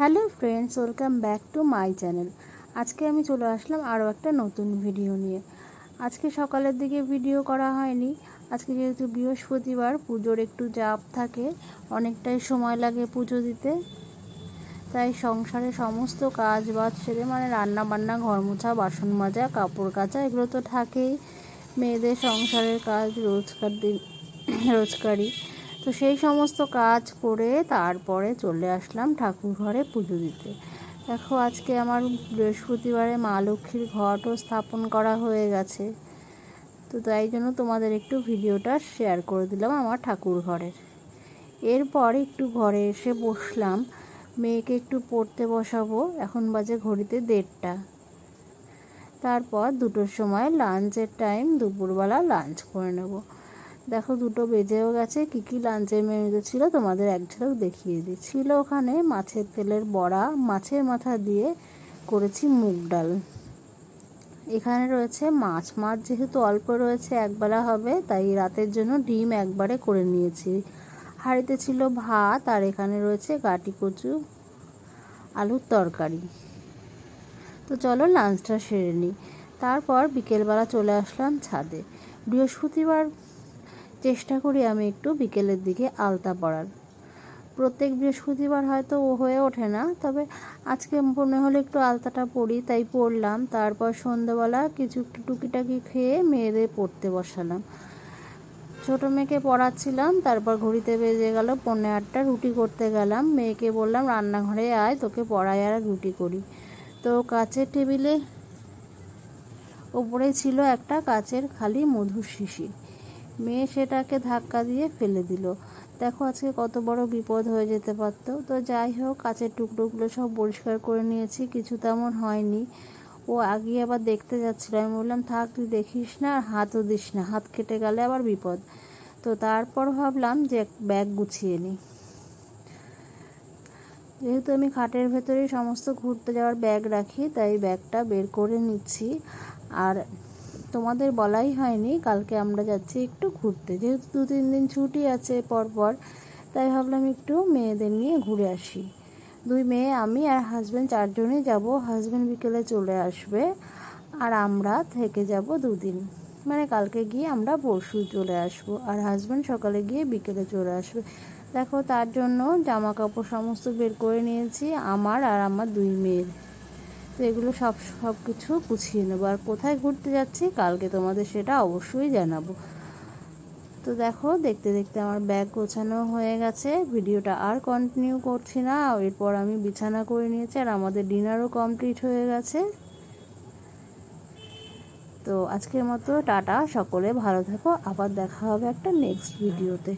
Hello friends, welcome back to my channel. আজকে আমি চলে আসলাম আরও একটা নতুন ভিডিও নিয়ে। আজকে সকালের দিকে ভিডিও করা হয়নি। আজকে যেহেতু বৃহস্পতিবার, পুজোর একটু চাপ থাকে, অনেকটাই সময় লাগে পুজো দিতে। তাই সংসারে সমস্ত কাজ বাজ সেরে মানে রান্না বান্না ঘর মোছা বাসন মাজা, কাপড় কাচা, এগুলো তো থাকেই। মেয়েদের সংসারের কাজ, রোজকার দিন, রোজকারই। তো সেই সমস্ত কাজ করে তারপরে চলে আসলাম ঠাকুর ঘরে পুজো দিতে। দেখো, আজকে আমার বৃহস্পতিবারে মা লক্ষ্মীর ঘটও স্থাপন করা হয়ে গেছে। তো তাই জন্য তোমাদের একটু ভিডিওটা শেয়ার করে দিলাম আমার ঠাকুর ঘরের। এরপর একটু ঘরে এসে বসলাম। মেয়েকে একটু পড়তে বসাবো। এখন বাজে ঘড়িতে দেড়টা। তারপর দুটোর সময় লাঞ্চের টাইম দুপুরবেলা লাঞ্চ করে নেব। দেখো দুটো বেজেও গেছে, কী কী লাঞ্চের মেনুতে ছিল তোমাদের এক ঝলক দেখিয়ে দিই। ছিল ওখানে মাছের তেলের বড়া, মাছের মাথা দিয়ে করেছি মুগ ডাল। এখানে রয়েছে মাছ মাছ যেহেতু অল্প রয়েছে, একবেলা হবে, তাই রাতের জন্য ডিম একবারে করে নিয়েছি। হাঁড়িতে ছিল ভাত, আর এখানে রয়েছে গাটি কচু, আলুর তরকারি। তো চলো লাঞ্চটা সেরে নিই। তারপর বিকেলবেলা চলে আসলাম ছাদে। বৃহস্পতিবার চেষ্টা করি আমি একটু বিকেলের দিকে আলতা পরার। প্রত্যেক বৃহস্পতিবার হয়তো ও হয়ে ওঠে না, তবে আজকে মনে হলো একটু আলতাটা পড়ি তাই পড়লাম তারপর সন্ধ্যেবেলা কিছু একটু টুকিটাকি খেয়ে মেয়েদের পড়তে বসালাম। ছোটো মেয়েকে পড়াচ্ছিলাম, তারপর ঘড়িতে বেজে গেল পনেরো আটটা, রুটি করতে গেলাম। মেয়েকে বললাম, রান্নাঘরে আয়, তোকে পড়াই আর রুটি করি। তো কাচের টেবিলে, ওপরে ছিল একটা কাচের খালি মধুর শিশি। মেয়ে সেটাকে ধাক্কা দিয়ে ফেলে দিল। দেখো আজকে কত বড় বিপদ হয়ে যেতে পারত। তো যাই হোক, কাচের টুকরোগুলো সব পরিষ্কার করে নিয়েছি, কিছু তেমন হয়নি। ও আগে আবার দেখতে যাচ্ছিল। আমি বললাম, থাক, তুই দেখিস না আর হাতও দিস না, হাত কেটে গেলে আবার বিপদ। তো তারপর ভাবলাম যে ব্যাগ গুছিয়ে নিই। যেহেতু আমি খাটের ভেতরেই সমস্ত ঘুরতে যাওয়ার ব্যাগ রাখি, তাই ব্যাগটা বের করে নিচ্ছি। আর তোমাদের বলাই হয়নি, কালকে আমরা যাচ্ছি একটু ঘুরতে। যেহেতু দু, তিন দিন ছুটি আছে পরপর, তাই ভাবলাম একটু মেয়েদের নিয়ে ঘুরে আসি। দুই মেয়ে, আমি আর হাজব্যান্ড চারজনই যাব। হাজব্যান্ড বিকেলে চলে আসবে আর আমরা থেকে যাব দুদিন। মানে কালকে গিয়ে আমরা পরশু চলে আসব আর হাজব্যান্ড সকালে গিয়ে বিকেলে চলে আসবে। দেখো, তার জন্য জামা কাপড় সমস্ত বের করে নিয়েছি, আমার আর আমার দুই মেয়ের। তো এগুলো সব সব কিছু গুছিয়ে নেব। আর কোথায় ঘুরতে যাচ্ছি কালকে তোমাদের সেটা অবশ্যই জানাব। তো দেখো, দেখতে দেখতে আমার ব্যাগ গোছানো হয়ে গেছে। ভিডিওটা আর কন্টিনিউ করছি না। এরপর আমি বিছানা করে নিয়েছি আর আমাদের ডিনারও কমপ্লিট হয়ে গেছে। তো আজকের মতো টাটা। সকলে ভালো থেকো। আবার দেখা হবে একটা নেক্সট ভিডিওতে